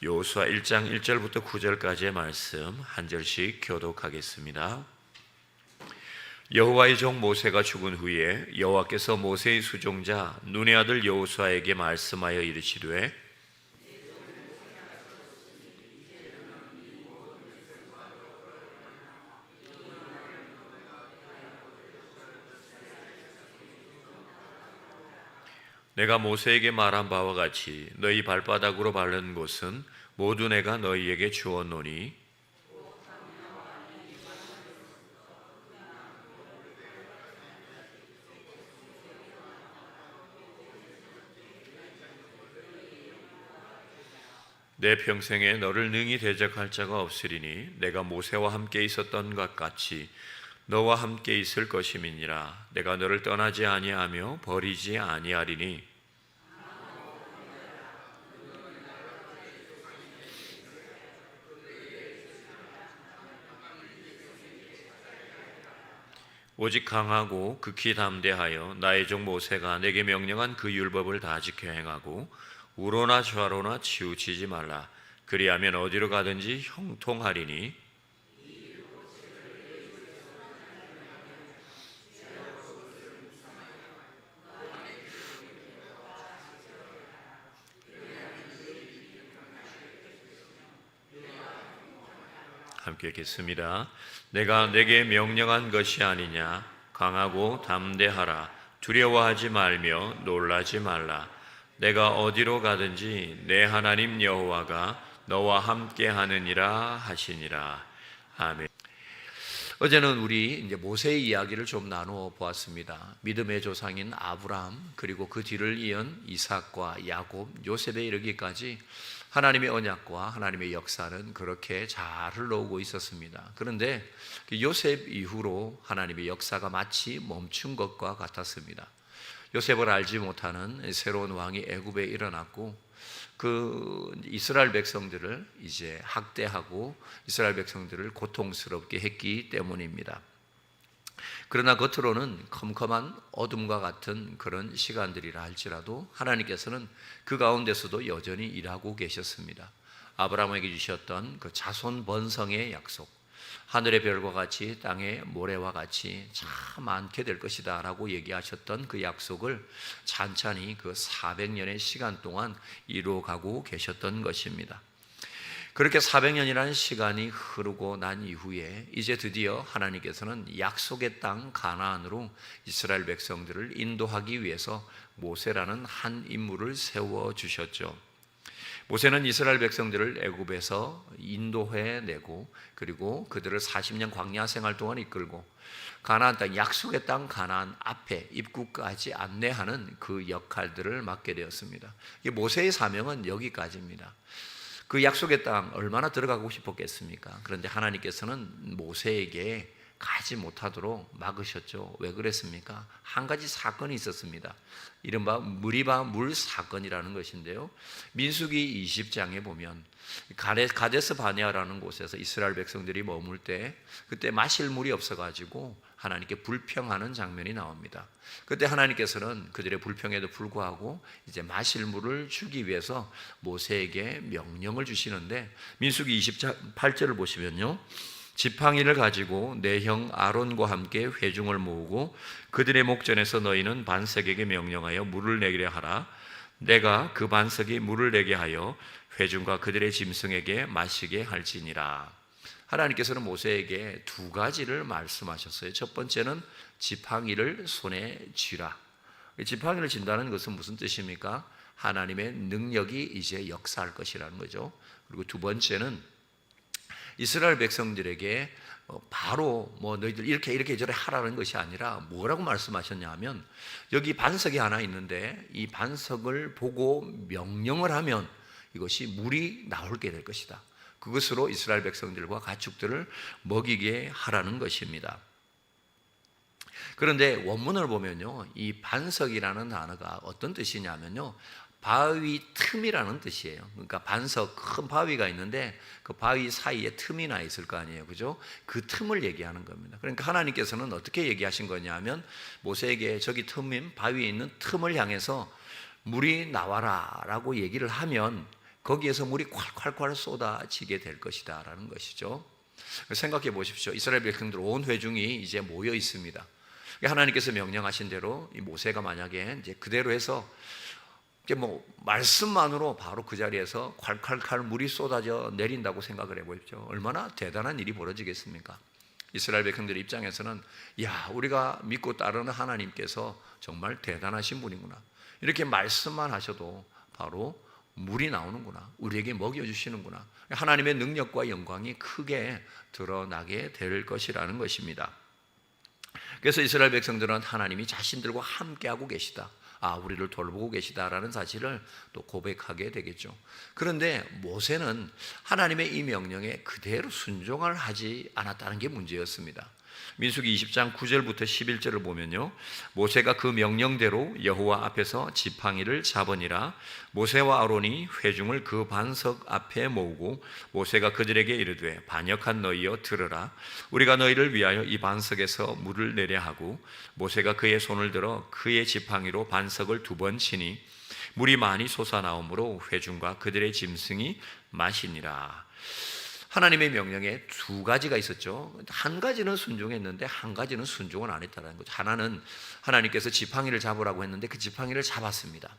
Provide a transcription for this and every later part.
여호수아 1장 1절부터 9절까지의 말씀 한 절씩 교독하겠습니다. 여호와의 종 모세가 죽은 후에 여호와께서 모세의 수종자 눈의 아들 여호수아에게 말씀하여 이르시되 내가 모세에게 말한 바와 같이 너희 발바닥으로 밟는 곳은 모두 내가 너희에게 주었노니. 내 평생에 너를 능히 대적할 자가 없으리니 내가 모세와 함께 있었던 것 같이 너와 함께 있을 것임이니라. 내가 너를 떠나지 아니하며 버리지 아니하리니. 오직 강하고 극히 담대하여 나의 종 모세가 내게 명령한 그 율법을 다 지켜 행하고 우로나 좌로나 치우치지 말라. 그리하면 어디로 가든지 형통하리니 함께 읽겠습니다. 내가 내게 명령한 것이 아니냐 강하고 담대하라 두려워하지 말며 놀라지 말라 내가 어디로 가든지 내 하나님 여호와가 너와 함께 하느니라 하시니라 아멘. 어제는 우리 이제 모세의 이야기를 좀 나누어 보았습니다. 믿음의 조상인 아브라함 그리고 그 뒤를 이은 이삭과 야곱, 요셉에 이르기까지 하나님의 언약과 하나님의 역사는 그렇게 잘 흘러오고 있었습니다. 그런데 그 요셉 이후로 하나님의 역사가 마치 멈춘 것과 같았습니다. 요셉을 알지 못하는 새로운 왕이 애굽에 일어났고 그 이스라엘 백성들을 이제 학대하고 이스라엘 백성들을 고통스럽게 했기 때문입니다. 그러나 겉으로는 컴컴한 어둠과 같은 그런 시간들이라 할지라도 하나님께서는 그 가운데서도 여전히 일하고 계셨습니다. 아브라함에게 주셨던 그 자손 번성의 약속, 하늘의 별과 같이 땅의 모래와 같이 참 많게 될 것이다 라고 얘기하셨던 그 약속을 찬찬히 그 400년의 시간 동안 이루어가고 계셨던 것입니다. 그렇게 400년이라는 시간이 흐르고 난 이후에 이제 드디어 하나님께서는 약속의 땅 가나안으로 이스라엘 백성들을 인도하기 위해서 모세라는 한 인물을 세워 주셨죠. 모세는 이스라엘 백성들을 애굽에서 인도해 내고 그리고 그들을 40년 광야 생활 동안 이끌고 가나안 땅 약속의 땅 가나안 앞에 입구까지 안내하는 그 역할들을 맡게 되었습니다. 모세의 사명은 여기까지입니다. 그 약속의 땅 얼마나 들어가고 싶었겠습니까? 그런데 하나님께서는 모세에게 가지 못하도록 막으셨죠. 왜 그랬습니까? 한 가지 사건이 있었습니다. 이른바 무리바 물 사건이라는 것인데요. 민수기 20장에 보면 가데스 바네아라는 곳에서 이스라엘 백성들이 머물 때 그때 마실 물이 없어가지고 하나님께 불평하는 장면이 나옵니다. 그때 하나님께서는 그들의 불평에도 불구하고 이제 마실 물을 주기 위해서 모세에게 명령을 주시는데 민수기 28절을 보시면요. 지팡이를 가지고 내 형 아론과 함께 회중을 모으고 그들의 목전에서 너희는 반석에게 명령하여 물을 내게 하라. 내가 그 반석이 물을 내게 하여 회중과 그들의 짐승에게 마시게 할지니라. 하나님께서는 모세에게 두 가지를 말씀하셨어요. 첫 번째는 지팡이를 손에 쥐라. 지팡이를 진다는 것은 무슨 뜻입니까? 하나님의 능력이 이제 역사할 것이라는 거죠. 그리고 두 번째는 이스라엘 백성들에게 어, 바로 뭐 너희들 이렇게 이렇게 저래 하라는 것이 아니라 뭐라고 말씀하셨냐 하면 여기 반석이 하나 있는데 이 반석을 보고 명령을 하면 이것이 물이 나올게 될 것이다. 그것으로 이스라엘 백성들과 가축들을 먹이게 하라는 것입니다. 그런데 원문을 보면요, 이 반석이라는 단어가 어떤 뜻이냐면요, 바위 틈이라는 뜻이에요. 그러니까 반석 큰 바위가 있는데 그 바위 사이에 틈이 나 있을 거 아니에요. 그죠? 그 틈을 얘기하는 겁니다. 그러니까 하나님께서는 어떻게 얘기하신 거냐면 모세에게 저기 틈인 바위에 있는 틈을 향해서 물이 나와라라고 얘기를 하면 거기에서 물이 콸콸콸 쏟아지게 될 것이다라는 것이죠. 생각해 보십시오. 이스라엘 백성들 온 회중이 이제 모여 있습니다. 하나님께서 명령하신 대로 이 모세가 만약에 이제 그대로 해서 이제 뭐 말씀만으로 바로 그 자리에서 콸콸콸 물이 쏟아져 내린다고 생각을 해보십시오. 얼마나 대단한 일이 벌어지겠습니까? 이스라엘 백성들 입장에서는 야 우리가 믿고 따르는 하나님께서 정말 대단하신 분이구나. 이렇게 말씀만 하셔도 바로 물이 나오는구나. 우리에게 먹여주시는구나. 하나님의 능력과 영광이 크게 드러나게 될 것이라는 것입니다. 그래서 이스라엘 백성들은 하나님이 자신들과 함께하고 계시다. 아, 우리를 돌보고 계시다라는 사실을 또 고백하게 되겠죠. 그런데 모세는 하나님의 이 명령에 그대로 순종을 하지 않았다는 게 문제였습니다. 민수기 20장 9절부터 11절을 보면요. 모세가 그 명령대로 여호와 앞에서 지팡이를 잡으니라. 모세와 아론이 회중을 그 반석 앞에 모으고 모세가 그들에게 이르되 반역한 너희여 들으라. 우리가 너희를 위하여 이 반석에서 물을 내려 하고 모세가 그의 손을 들어 그의 지팡이로 반석을 두 번 치니 물이 많이 솟아나오므로 회중과 그들의 짐승이 마시니라 하나님의 명령에 두 가지가 있었죠. 한 가지는 순종했는데 한 가지는 순종을 안 했다는 거죠. 하나는 하나님께서 지팡이를 잡으라고 했는데 그 지팡이를 잡았습니다.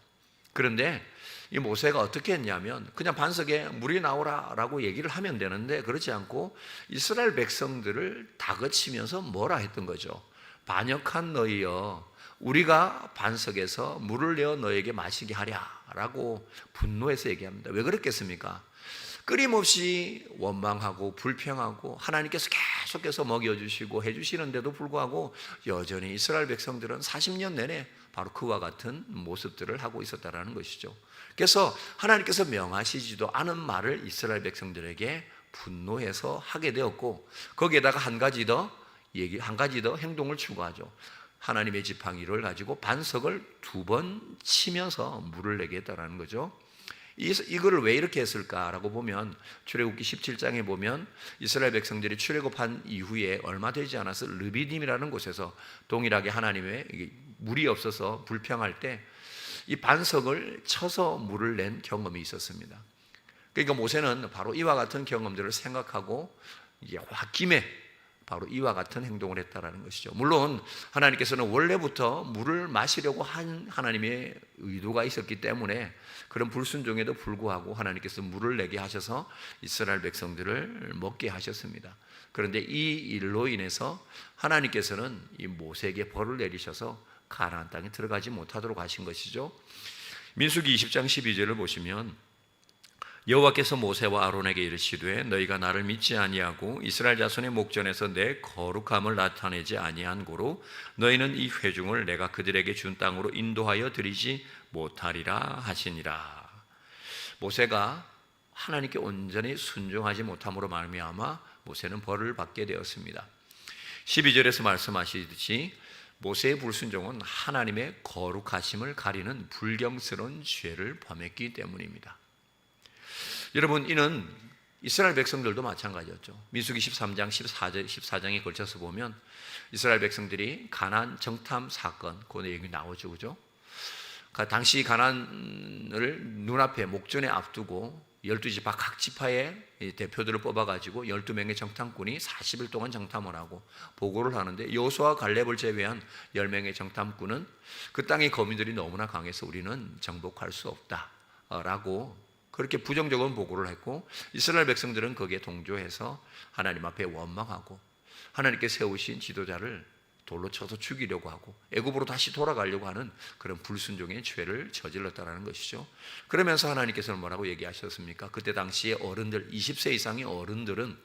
그런데 이 모세가 어떻게 했냐면 그냥 반석에 물이 나오라라고 얘기를 하면 되는데 그렇지 않고 이스라엘 백성들을 다그치면서 뭐라 했던 거죠. 반역한 너희여 우리가 반석에서 물을 내어 너에게 마시게 하랴라고 분노해서 얘기합니다. 왜 그랬겠습니까? 끊임없이 원망하고 불평하고 하나님께서 계속해서 먹여주시고 해주시는데도 불구하고 여전히 이스라엘 백성들은 40년 내내 바로 그와 같은 모습들을 하고 있었다라는 것이죠. 그래서 하나님께서 명하시지도 않은 말을 이스라엘 백성들에게 분노해서 하게 되었고 거기에다가 한 가지 더 얘기 한 가지 더 행동을 추구하죠. 하나님의 지팡이를 가지고 반석을 두 번 치면서 물을 내게 했다라는 거죠. 이거를 왜 이렇게 했을까라고 보면 출애굽기 17장에 보면 이스라엘 백성들이 출애굽한 이후에 얼마 되지 않아서 르비딤이라는 곳에서 동일하게 하나님의 물이 없어서 불평할 때 이 반석을 쳐서 물을 낸 경험이 있었습니다. 그러니까 모세는 바로 이와 같은 경험들을 생각하고 이제 홧김에 바로 이와 같은 행동을 했다라는 것이죠. 물론 하나님께서는 원래부터 물을 마시려고 한 하나님의 의도가 있었기 때문에 그런 불순종에도 불구하고 하나님께서 물을 내게 하셔서 이스라엘 백성들을 먹게 하셨습니다. 그런데 이 일로 인해서 하나님께서는 이 모세에게 벌을 내리셔서 가나안 땅에 들어가지 못하도록 하신 것이죠. 민수기 20장 12절을 보시면 여호와께서 모세와 아론에게 이르시되 너희가 나를 믿지 아니하고 이스라엘 자손의 목전에서 내 거룩함을 나타내지 아니한 고로 너희는 이 회중을 내가 그들에게 준 땅으로 인도하여 드리지 못하리라 하시니라. 모세가 하나님께 온전히 순종하지 못함으로 말미암아 모세는 벌을 받게 되었습니다. 12절에서 말씀하시듯이 모세의 불순종은 하나님의 거룩하심을 가리는 불경스러운 죄를 범했기 때문입니다. 여러분 이는 이스라엘 백성들도 마찬가지였죠. 민수기 13장 14절 14장에 걸쳐서 보면 이스라엘 백성들이 가난 정탐 사건 그 얘기 나오죠. 그죠? 당시 가난을 눈앞에 목전에 앞두고 12지파 각 지파의 대표들을 뽑아가지고 12명의 정탐꾼이 40일 동안 정탐을 하고 보고를 하는데 여수와 갈렙을 제외한 10명의 정탐꾼은 그 땅의 거민들이 너무나 강해서 우리는 정복할 수 없다라고 그렇게 부정적인 보고를 했고 이스라엘 백성들은 거기에 동조해서 하나님 앞에 원망하고 하나님께 세우신 지도자를 돌로 쳐서 죽이려고 하고 애굽으로 다시 돌아가려고 하는 그런 불순종의 죄를 저질렀다라는 것이죠. 그러면서 하나님께서는 뭐라고 얘기하셨습니까? 그때 당시에 어른들 20세 이상의 어른들은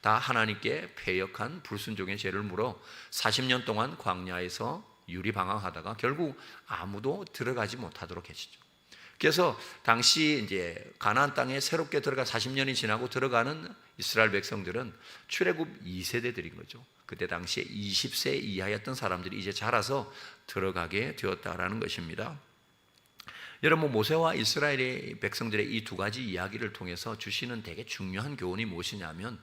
다 하나님께 패역한 불순종의 죄를 물어 40년 동안 광야에서 유리방황하다가 결국 아무도 들어가지 못하도록 했죠. 그래서 당시 이제 가나안 땅에 새롭게 들어가 40년이 지나고 들어가는 이스라엘 백성들은 출애굽 2세대들인 거죠. 그때 당시에 20세 이하였던 사람들이 이제 자라서 들어가게 되었다라는 것입니다. 여러분 모세와 이스라엘의 백성들의 이 두 가지 이야기를 통해서 주시는 되게 중요한 교훈이 무엇이냐면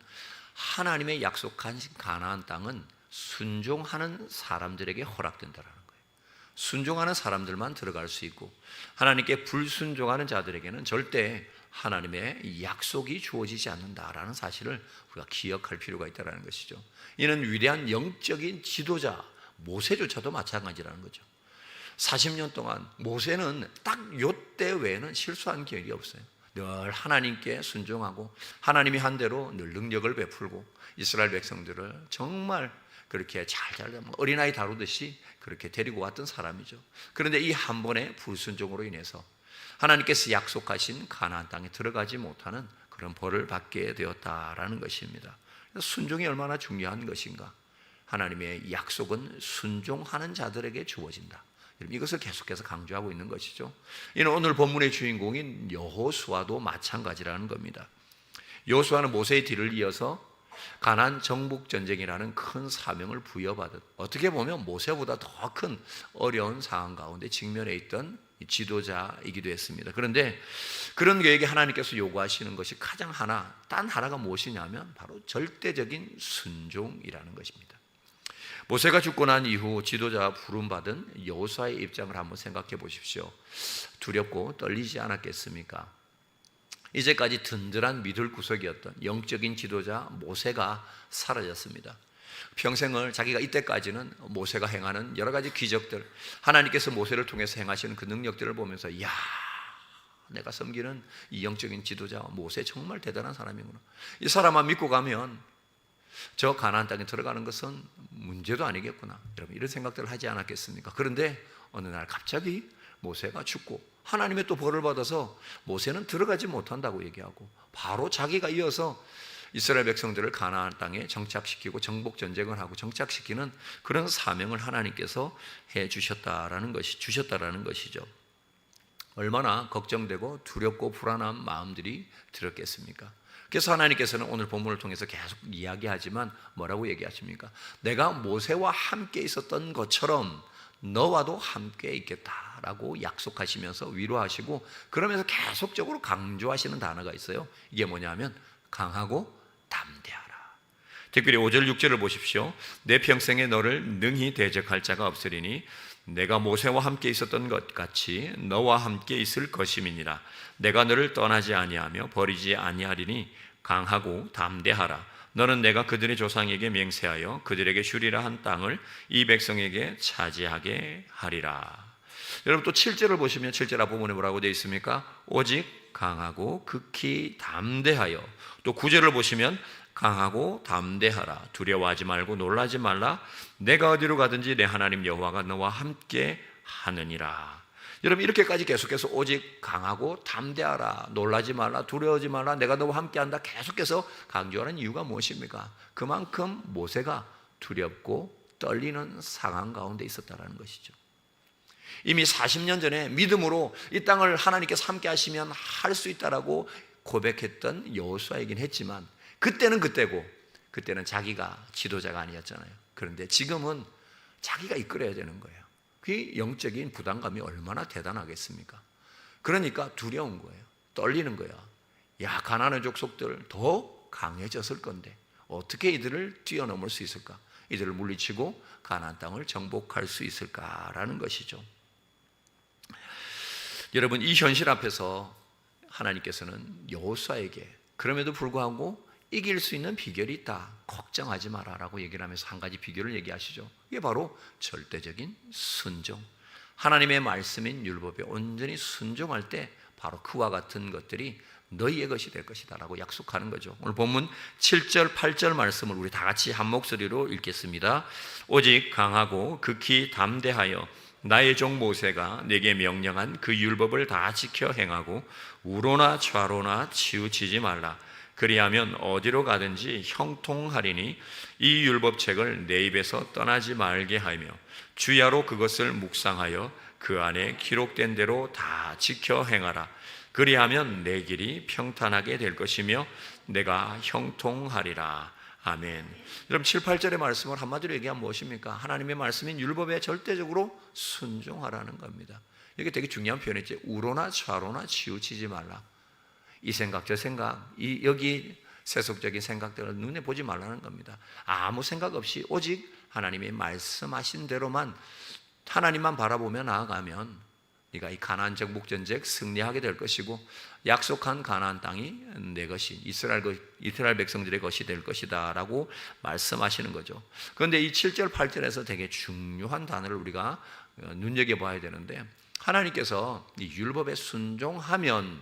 하나님의 약속한 가나안 땅은 순종하는 사람들에게 허락된다라는 순종하는 사람들만 들어갈 수 있고 하나님께 불순종하는 자들에게는 절대 하나님의 약속이 주어지지 않는다라는 사실을 우리가 기억할 필요가 있다는 것이죠. 이는 위대한 영적인 지도자 모세조차도 마찬가지라는 거죠. 40년 동안 모세는 딱 요때 외에는 실수한 기억이 없어요. 늘 하나님께 순종하고 하나님이 한 대로 늘 능력을 베풀고 이스라엘 백성들을 정말 그렇게 잘잘 어린아이 다루듯이 그렇게 데리고 왔던 사람이죠. 그런데 이 한 번의 불순종으로 인해서 하나님께서 약속하신 가나안 땅에 들어가지 못하는 그런 벌을 받게 되었다라는 것입니다. 순종이 얼마나 중요한 것인가? 하나님의 약속은 순종하는 자들에게 주어진다. 이것을 계속해서 강조하고 있는 것이죠. 이는 오늘 본문의 주인공인 여호수아도 마찬가지라는 겁니다. 여호수아는 모세의 뒤를 이어서 가난 정복 전쟁이라는 큰 사명을 부여받은 어떻게 보면 모세보다 더 큰 어려운 상황 가운데 직면해 있던 지도자이기도 했습니다. 그런데 그런 계획에 하나님께서 요구하시는 것이 가장 하나, 단 하나가 무엇이냐면 바로 절대적인 순종이라는 것입니다. 모세가 죽고 난 이후 지도자 부름받은 여호수아의 입장을 한번 생각해 보십시오. 두렵고 떨리지 않았겠습니까? 이제까지 든든한 믿을 구석이었던 영적인 지도자 모세가 사라졌습니다. 평생을 자기가 이때까지는 모세가 행하는 여러 가지 기적들, 하나님께서 모세를 통해서 행하시는 그 능력들을 보면서 야, 내가 섬기는 이 영적인 지도자 모세 정말 대단한 사람이구나. 이 사람만 믿고 가면 저 가나안 땅에 들어가는 것은 문제도 아니겠구나. 여러분 이런 생각들을 하지 않았겠습니까? 그런데 어느 날 갑자기 모세가 죽고 하나님의 또 벌을 받아서 모세는 들어가지 못한다고 얘기하고 바로 자기가 이어서 이스라엘 백성들을 가나안 땅에 정착시키고 정복 전쟁을 하고 정착시키는 그런 사명을 하나님께서 해 주셨다라는 것이 주셨다라는 것이죠. 얼마나 걱정되고 두렵고 불안한 마음들이 들었겠습니까? 그래서 하나님께서는 오늘 본문을 통해서 계속 이야기하지만 뭐라고 얘기하십니까? 내가 모세와 함께 있었던 것처럼 너와도 함께 있겠다라고 약속하시면서 위로하시고 그러면서 계속적으로 강조하시는 단어가 있어요. 이게 뭐냐면 강하고 담대하라. 특별히 5절 6절을 보십시오. 내 평생에 너를 능히 대적할 자가 없으리니 내가 모세와 함께 있었던 것 같이 너와 함께 있을 것임이니라. 내가 너를 떠나지 아니하며 버리지 아니하리니 강하고 담대하라. 너는 내가 그들의 조상에게 맹세하여 그들에게 주리라 한 땅을 이 백성에게 차지하게 하리라. 여러분 또 7절을 보시면 7절 앞부분에 뭐라고 되어 있습니까? 오직 강하고 극히 담대하여 또 9절을 보시면 강하고 담대하라 두려워하지 말고 놀라지 말라 내가 어디로 가든지 내 하나님 여호와가 너와 함께 하느니라 여러분 이렇게까지 계속해서 오직 강하고 담대하라 놀라지 말라 두려워하지 말라 내가 너와 함께한다 계속해서 강조하는 이유가 무엇입니까? 그만큼 모세가 두렵고 떨리는 상황 가운데 있었다라는 것이죠. 이미 40년 전에 믿음으로 이 땅을 하나님께서 함께 하시면 할 수 있다라고 고백했던 여호수아이긴 했지만 그때는 그때고 그때는 자기가 지도자가 아니었잖아요. 그런데 지금은 자기가 이끌어야 되는 거예요. 그 영적인 부담감이 얼마나 대단하겠습니까? 그러니까 두려운 거예요. 떨리는 거야. 야, 가난한 족속들 더 강해졌을 건데 어떻게 이들을 뛰어넘을 수 있을까? 이들을 물리치고 가나안 땅을 정복할 수 있을까라는 것이죠. 여러분 이 현실 앞에서 하나님께서는 여호수아에게 그럼에도 불구하고 이길 수 있는 비결이 있다. 걱정하지 마라라고 얘기를 하면서 한 가지 비결을 얘기하시죠. 이게 바로 절대적인 순종. 하나님의 말씀인 율법에 온전히 순종할 때 바로 그와 같은 것들이 너희의 것이 될 것이다라고 약속하는 거죠. 오늘 본문 7절, 8절 말씀을 우리 다 같이 한 목소리로 읽겠습니다. 오직 강하고 극히 담대하여 나의 종 모세가 내게 명령한 그 율법을 다 지켜 행하고 우로나 좌로나 치우치지 말라. 그리하면 어디로 가든지 형통하리니 이 율법책을 내 입에서 떠나지 말게 하며 주야로 그것을 묵상하여 그 안에 기록된 대로 다 지켜 행하라. 그리하면 내 길이 평탄하게 될 것이며 내가 형통하리라. 아멘. 여러분 7, 8절의 말씀을 한마디로 얘기하면 무엇입니까? 하나님의 말씀인 율법에 절대적으로 순종하라는 겁니다. 이게 되게 중요한 표현이죠. 우로나 좌로나 치우치지 말라. 이 생각 저 생각 이 여기 세속적인 생각들을 눈에 보지 말라는 겁니다. 아무 생각 없이 오직 하나님이 말씀하신 대로만 하나님만 바라보며 나아가면 네가 이 가나안 정복 전쟁 승리하게 될 것이고 약속한 가나안 땅이 내 것이 이스라엘 것- 이스라엘 백성들의 것이 될 것이다라고 말씀하시는 거죠. 그런데 이 7절 8절에서 되게 중요한 단어를 우리가 어, 눈여겨 봐야 되는데 하나님께서 이 율법에 순종하면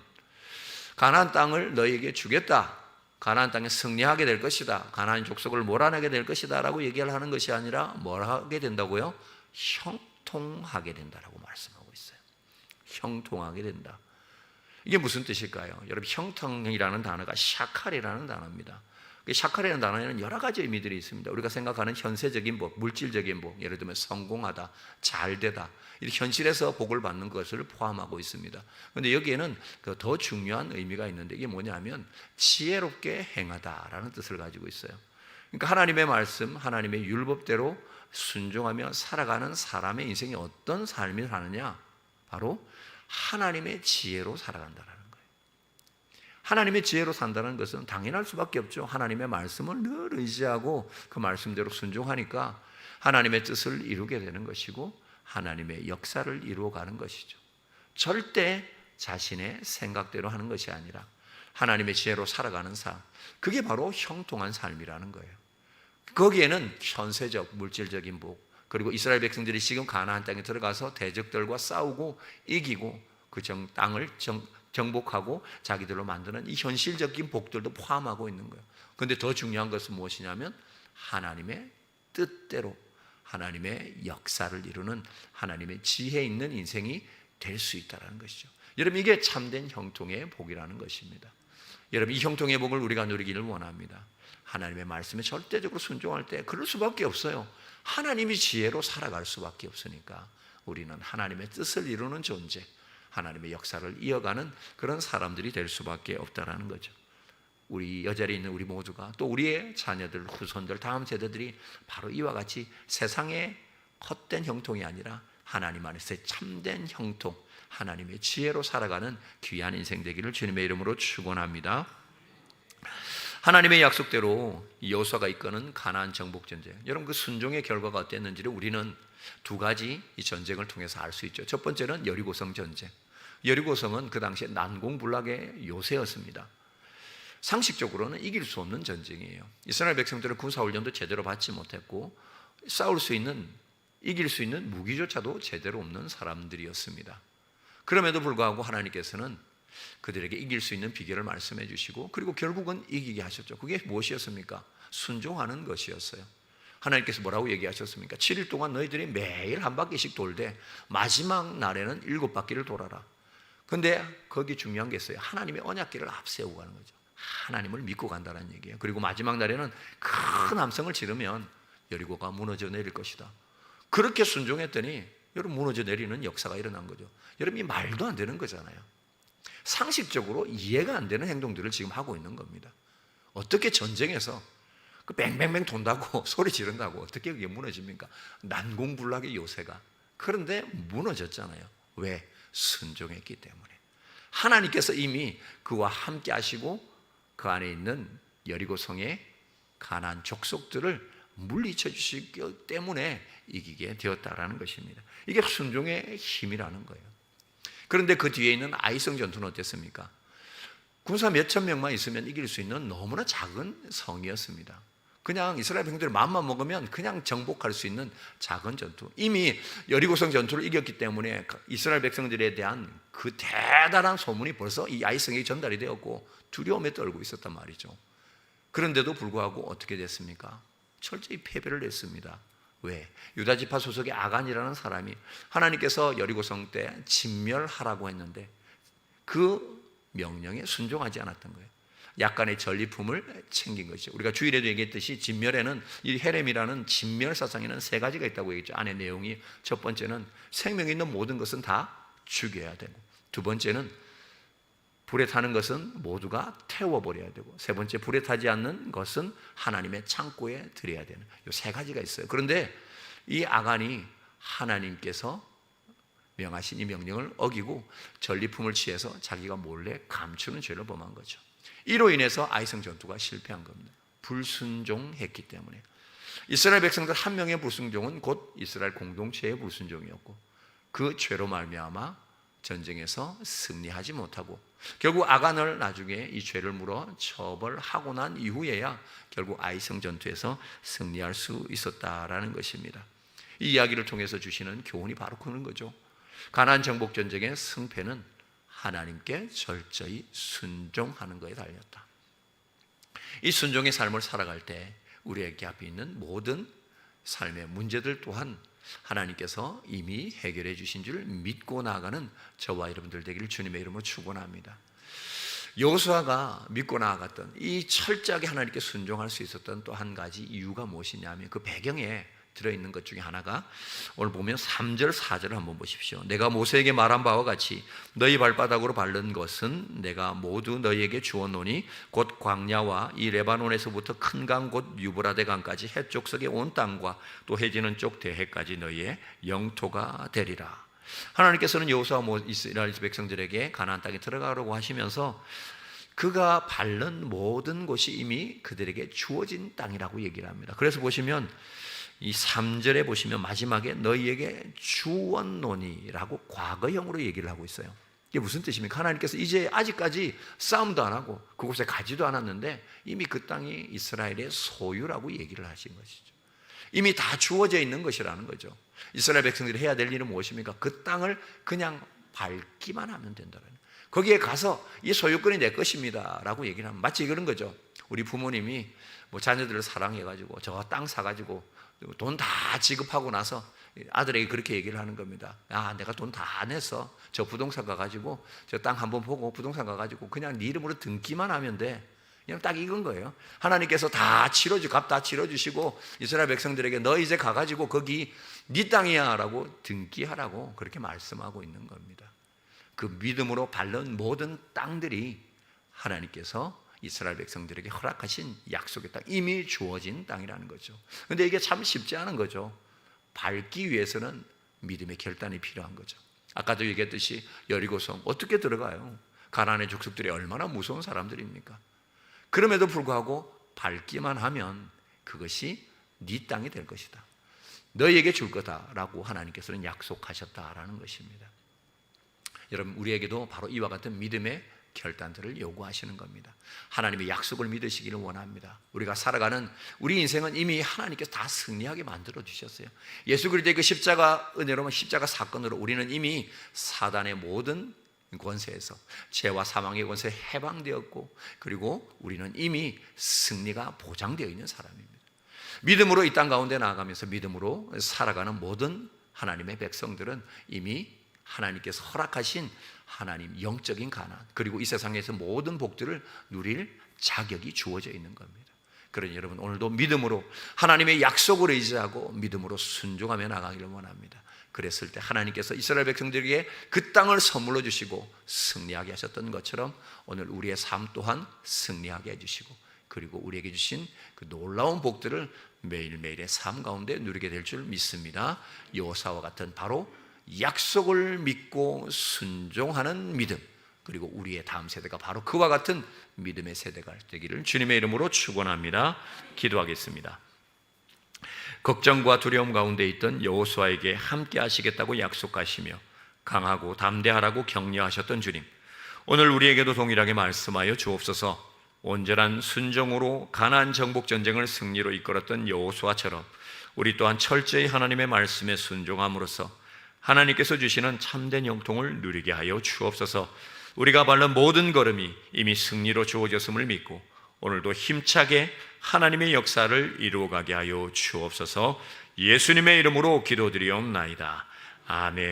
가나안 땅을 너에게 주겠다. 가나안 땅에 승리하게 될 것이다. 가나안 족속을 몰아내게 될 것이다라고 얘기를 하는 것이 아니라 뭘 하게 된다고요? 형통하게 된다라고 말씀하고 있어요. 형통하게 된다. 이게 무슨 뜻일까요? 여러분 형통이라는 단어가 샤칼이라는 단어입니다. 그 샤칼이라는 단어에는 여러 가지 의미들이 있습니다. 우리가 생각하는 현세적인 복, 물질적인 복, 예를 들면 성공하다, 잘되다, 이렇게 현실에서 복을 받는 것을 포함하고 있습니다. 그런데 여기에는 그더 중요한 의미가 있는데 이게 뭐냐면 지혜롭게 행하다라는 뜻을 가지고 있어요. 그러니까 하나님의 말씀, 하나님의 율법대로 순종하며 살아가는 사람의 인생이 어떤 삶을 사느냐? 바로 하나님의 지혜로 살아간다라는. 하나님의 지혜로 산다는 것은 당연할 수밖에 없죠. 하나님의 말씀을 늘 의지하고 그 말씀대로 순종하니까 하나님의 뜻을 이루게 되는 것이고 하나님의 역사를 이루어가는 것이죠. 절대 자신의 생각대로 하는 것이 아니라 하나님의 지혜로 살아가는 삶. 그게 바로 형통한 삶이라는 거예요. 거기에는 현세적 물질적인 복 그리고 이스라엘 백성들이 지금 가나안 땅에 들어가서 대적들과 싸우고 이기고 그 정, 땅을 정, 정복하고 자기들로 만드는 이 현실적인 복들도 포함하고 있는 거예요. 그런데 더 중요한 것은 무엇이냐면 하나님의 뜻대로 하나님의 역사를 이루는 하나님의 지혜 있는 인생이 될 수 있다는 것이죠. 여러분 이게 참된 형통의 복이라는 것입니다. 여러분 이 형통의 복을 우리가 누리기를 원합니다. 하나님의 말씀에 절대적으로 순종할 때 그럴 수밖에 없어요. 하나님이 지혜로 살아갈 수밖에 없으니까 우리는 하나님의 뜻을 이루는 존재, 하나님의 역사를 이어가는 그런 사람들이 될 수밖에 없다라는 거죠. 우리 여자리에 있는 우리 모두가 또 우리의 자녀들, 후손들, 다음 세대들이 바로 이와 같이 세상의 헛된 형통이 아니라 하나님 안에서의 참된 형통, 하나님의 지혜로 살아가는 귀한 인생 되기를 주님의 이름으로 축원합니다. 하나님의 약속대로 여호수아가 이끄는 가나안 정복 전쟁. 여러분 그 순종의 결과가 어땠는지를 우리는 두 가지 이 전쟁을 통해서 알 수 있죠. 첫 번째는 여리고성 전쟁. 여리고성은 그 당시에 난공불락의 요새였습니다. 상식적으로는 이길 수 없는 전쟁이에요. 이스라엘 백성들은 군사 훈련도 제대로 받지 못했고 싸울 수 있는 이길 수 있는 무기조차도 제대로 없는 사람들이었습니다. 그럼에도 불구하고 하나님께서는 그들에게 이길 수 있는 비결을 말씀해 주시고 그리고 결국은 이기게 하셨죠. 그게 무엇이었습니까? 순종하는 것이었어요. 하나님께서 뭐라고 얘기하셨습니까? 7일 동안 너희들이 매일 한 바퀴씩 돌되 마지막 날에는 일곱 바퀴를 돌아라. 근데 거기 중요한 게 있어요. 하나님의 언약기를 앞세우고 가는 거죠. 하나님을 믿고 간다는 얘기예요. 그리고 마지막 날에는 큰 함성을 지르면 여리고가 무너져 내릴 것이다. 그렇게 순종했더니 여러분 무너져 내리는 역사가 일어난 거죠. 여러분 이 말도 안 되는 거잖아요. 상식적으로 이해가 안 되는 행동들을 지금 하고 있는 겁니다. 어떻게 전쟁에서 그 뱅뱅뱅 돈다고 소리 지른다고 어떻게 그게 무너집니까? 난공불락의 요새가 그런데 무너졌잖아요. 왜? 순종했기 때문에 하나님께서 이미 그와 함께 하시고 그 안에 있는 여리고 성의 가난 족속들을 물리쳐 주시기 때문에 이기게 되었다라는 것입니다. 이게 순종의 힘이라는 거예요. 그런데 그 뒤에 있는 아이성 전투는 어땠습니까? 군사 몇천 명만 있으면 이길 수 있는 너무나 작은 성이었습니다. 그냥 이스라엘 백성들이 마음만 먹으면 그냥 정복할 수 있는 작은 전투. 이미 여리고성 전투를 이겼기 때문에 이스라엘 백성들에 대한 그 대단한 소문이 벌써 이 아이성에 전달이 되었고 두려움에 떨고 있었단 말이죠. 그런데도 불구하고 어떻게 됐습니까? 철저히 패배를 했습니다. 왜? 유다 지파 소속의 아간이라는 사람이 하나님께서 여리고성 때 진멸하라고 했는데 그 명령에 순종하지 않았던 거예요. 약간의 전리품을 챙긴 것이죠. 우리가 주일에도 얘기했듯이 진멸에는 이 헤렘이라는 진멸 사상에는 세 가지가 있다고 얘기했죠. 안에 내용이 첫 번째는 생명 있는 모든 것은 다 죽여야 되고 두 번째는 불에 타는 것은 모두가 태워버려야 되고 세 번째 불에 타지 않는 것은 하나님의 창고에 드려야 되는 이 세 가지가 있어요. 그런데 이 아간이 하나님께서 명하신 이 명령을 어기고 전리품을 취해서 자기가 몰래 감추는 죄를 범한 거죠. 이로 인해서 아이성 전투가 실패한 겁니다. 불순종했기 때문에 이스라엘 백성들 한 명의 불순종은 곧 이스라엘 공동체의 불순종이었고 그 죄로 말미암아 전쟁에서 승리하지 못하고 결국 아간을 나중에 이 죄를 물어 처벌하고 난 이후에야 결국 아이성 전투에서 승리할 수 있었다라는 것입니다. 이 이야기를 통해서 주시는 교훈이 바로 그런 거죠. 가나안 정복 전쟁의 승패는 하나님께 절저히 순종하는 것에 달렸다. 이 순종의 삶을 살아갈 때 우리에게 앞에 있는 모든 삶의 문제들 또한 하나님께서 이미 해결해 주신 줄 믿고 나아가는 저와 여러분들 되기를 주님의 이름으로 축원합니다. 여호수아가 믿고 나아갔던 이 철저하게 하나님께 순종할 수 있었던 또 한 가지 이유가 무엇이냐면 그 배경에 들어있는 것 중에 하나가 오늘 보면 3절 4절을 한번 보십시오. 내가 모세에게 말한 바와 같이 너희 발바닥으로 밟는 것은 내가 모두 너희에게 주었노니 곧 광야와 이 레바논에서부터 큰 강 곧 유브라데 강까지 해쪽석의 온 땅과 또 해지는 쪽 대해까지 너희의 영토가 되리라. 하나님께서는 여호수아 모- 이스라엘 백성들에게 가나안 땅에 들어가라고 하시면서 그가 밟는 모든 곳이 이미 그들에게 주어진 땅이라고 얘기를 합니다. 그래서 보시면 이 3절에 보시면 마지막에 너희에게 주었노니라고 과거형으로 얘기를 하고 있어요. 이게 무슨 뜻입니까? 하나님께서 이제 아직까지 싸움도 안 하고 그곳에 가지도 않았는데 이미 그 땅이 이스라엘의 소유라고 얘기를 하신 것이죠. 이미 다 주어져 있는 것이라는 거죠. 이스라엘 백성들이 해야 될 일은 무엇입니까? 그 땅을 그냥 밟기만 하면 된다는. 거기에 가서 이 소유권이 내 것입니다라고 얘기를 하면 마치 그런 거죠. 우리 부모님이 뭐 자녀들을 사랑해가지고 저 땅 사가지고 돈 다 지급하고 나서 아들에게 그렇게 얘기를 하는 겁니다. 아, 내가 돈 다 냈어. 저 부동산 가가지고 저 땅 한번 보고 부동산 가가지고 그냥 네 이름으로 등기만 하면 돼. 그냥 딱 이건 거예요. 하나님께서 다 치러주, 값 다 치러주시고 이스라엘 백성들에게 너 이제 가가지고 거기 네 땅이야라고 등기하라고 그렇게 말씀하고 있는 겁니다. 그 믿음으로 밟는 모든 땅들이 하나님께서 이스라엘 백성들에게 허락하신 약속의 땅, 이미 주어진 땅이라는 거죠. 근데 이게 참 쉽지 않은 거죠. 밟기 위해서는 믿음의 결단이 필요한 거죠. 아까도 얘기했듯이 여리고성 어떻게 들어가요? 가나안의 족속들이 얼마나 무서운 사람들입니까? 그럼에도 불구하고 밟기만 하면 그것이 네 땅이 될 것이다. 너희에게 줄 거다라고 하나님께서는 약속하셨다라는 것입니다. 여러분 우리에게도 바로 이와 같은 믿음의 결단들을 요구하시는 겁니다. 하나님의 약속을 믿으시기를 원합니다. 우리가 살아가는 우리 인생은 이미 하나님께서 다 승리하게 만들어 주셨어요. 예수 그리스도의 그 십자가 은혜로 십자가 사건으로 우리는 이미 사단의 모든 권세에서 죄와 사망의 권세에 해방되었고 그리고 우리는 이미 승리가 보장되어 있는 사람입니다. 믿음으로 이 땅 가운데 나아가면서 믿음으로 살아가는 모든 하나님의 백성들은 이미 하나님께서 허락하신 하나님 영적인 가난 그리고 이 세상에서 모든 복들을 누릴 자격이 주어져 있는 겁니다. 그러니 여러분 오늘도 믿음으로 하나님의 약속을 의지하고 믿음으로 순종하며 나가기를 원합니다. 그랬을 때 하나님께서 이스라엘 백성들에게 그 땅을 선물로 주시고 승리하게 하셨던 것처럼 오늘 우리의 삶 또한 승리하게 해주시고 그리고 우리에게 주신 그 놀라운 복들을 매일매일의 삶 가운데 누리게 될 줄 믿습니다. 여호사와 같은 바로 약속을 믿고 순종하는 믿음 그리고 우리의 다음 세대가 바로 그와 같은 믿음의 세대가 되기를 주님의 이름으로 축원합니다. 기도하겠습니다. 걱정과 두려움 가운데 있던 여호수아에게 함께 하시겠다고 약속하시며 강하고 담대하라고 격려하셨던 주님. 오늘 우리에게도 동일하게 말씀하여 주옵소서. 온전한 순종으로 가나안 정복 전쟁을 승리로 이끌었던 여호수아처럼 우리 또한 철저히 하나님의 말씀에 순종함으로써 하나님께서 주시는 참된 영통을 누리게 하여 주옵소서. 우리가 밟는 모든 걸음이 이미 승리로 주어졌음을 믿고 오늘도 힘차게 하나님의 역사를 이루어가게 하여 주옵소서. 예수님의 이름으로 기도드리옵나이다. 아멘.